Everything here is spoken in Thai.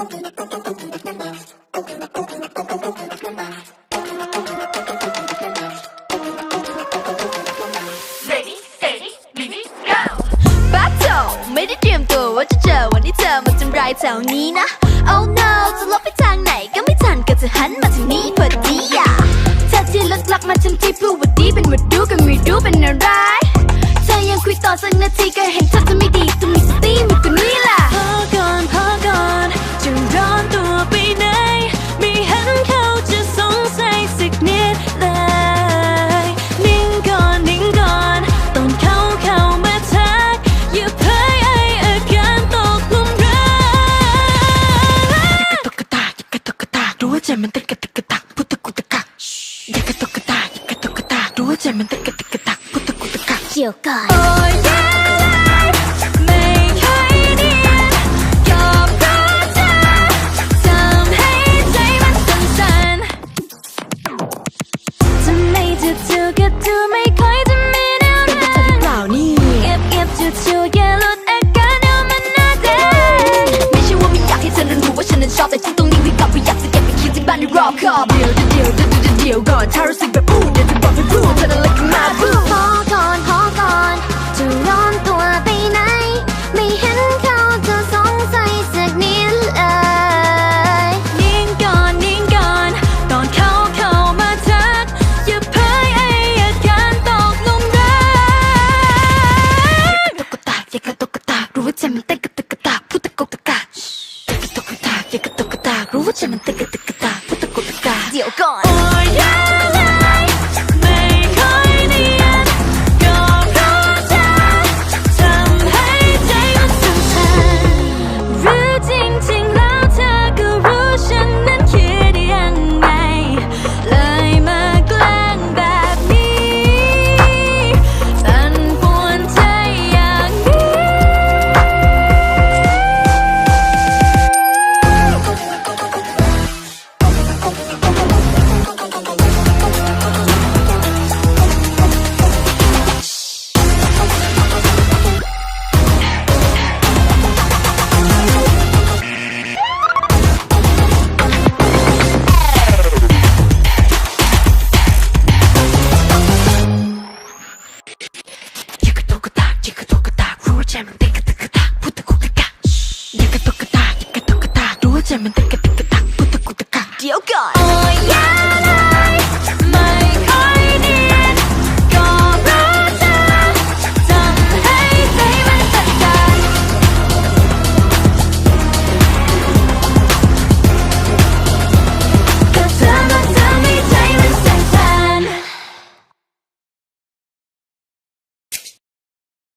ไม่ได้เตรียมตัวว่าจะเจอวันที่เธอมาทำร้ายแถวนี้นะ Oh no จะลบไปทางไหนก็ไม่ทันก็จะหันมาทางนี้พอดีอะเธอที่ลึกลับมาทำที่พูดว่าดีเป็นมาดูกันไม่รู้เป็นอะไร เธอยังคุยต่อสักนาทีก็เห็นเธอ ใจมันเต้นกระตุกกระตักพุทธกุตะกักอยากกระตุกกระตากอยากกระตุกกระตากรู้ว่าใจมันเต้นกระตุกกระตักพุทธกุตะกักเกี่ยวก่อนโอ้ยไม่ค่อยเนียนก็เพราะเธอทำให้ใจมันสั่นๆทำไมจู่ๆก็ดูไม่ค่อยจะมีแนวเป็นทาเธอหรืองเปล่านี่เก็บเก็บจู่ๆอย่าหลุดอาการเดี๋ยวมันน่าเจ็บไม่ใช่ว่าไม่อยากให้เธอนั้นรู้ว่ รอบคอบเดี๋ยวเดี๋ยวเดี๋ยวเดี๋ยวก่อนถ้ารู้สึกแบบอู้เดี๋ยวจะบอกให้รู้เธอนั้นเล็กมาบูพอก่อนพอก่อนจะร้อนตัวไปไหน ไม่เห็นเขาจะสงสัยสักนิดเลยนิ่งก่อนนิ่งก่อนตอนเขาเข้ามาทักอย่าเผยไออาการตกหลุมรักตุกตากอยากกระตุกตากรู้ว่าใจมันเต้นกระตุกกระตากพุทธกุตะกักอยากกระตุกตากอยากกระตุกตากรู้ว่าใจมันเต้นกระตุ ตากรู้ว่าใจมันเต้นกระตุกกระตากพุทธกุตะกักอยากกระ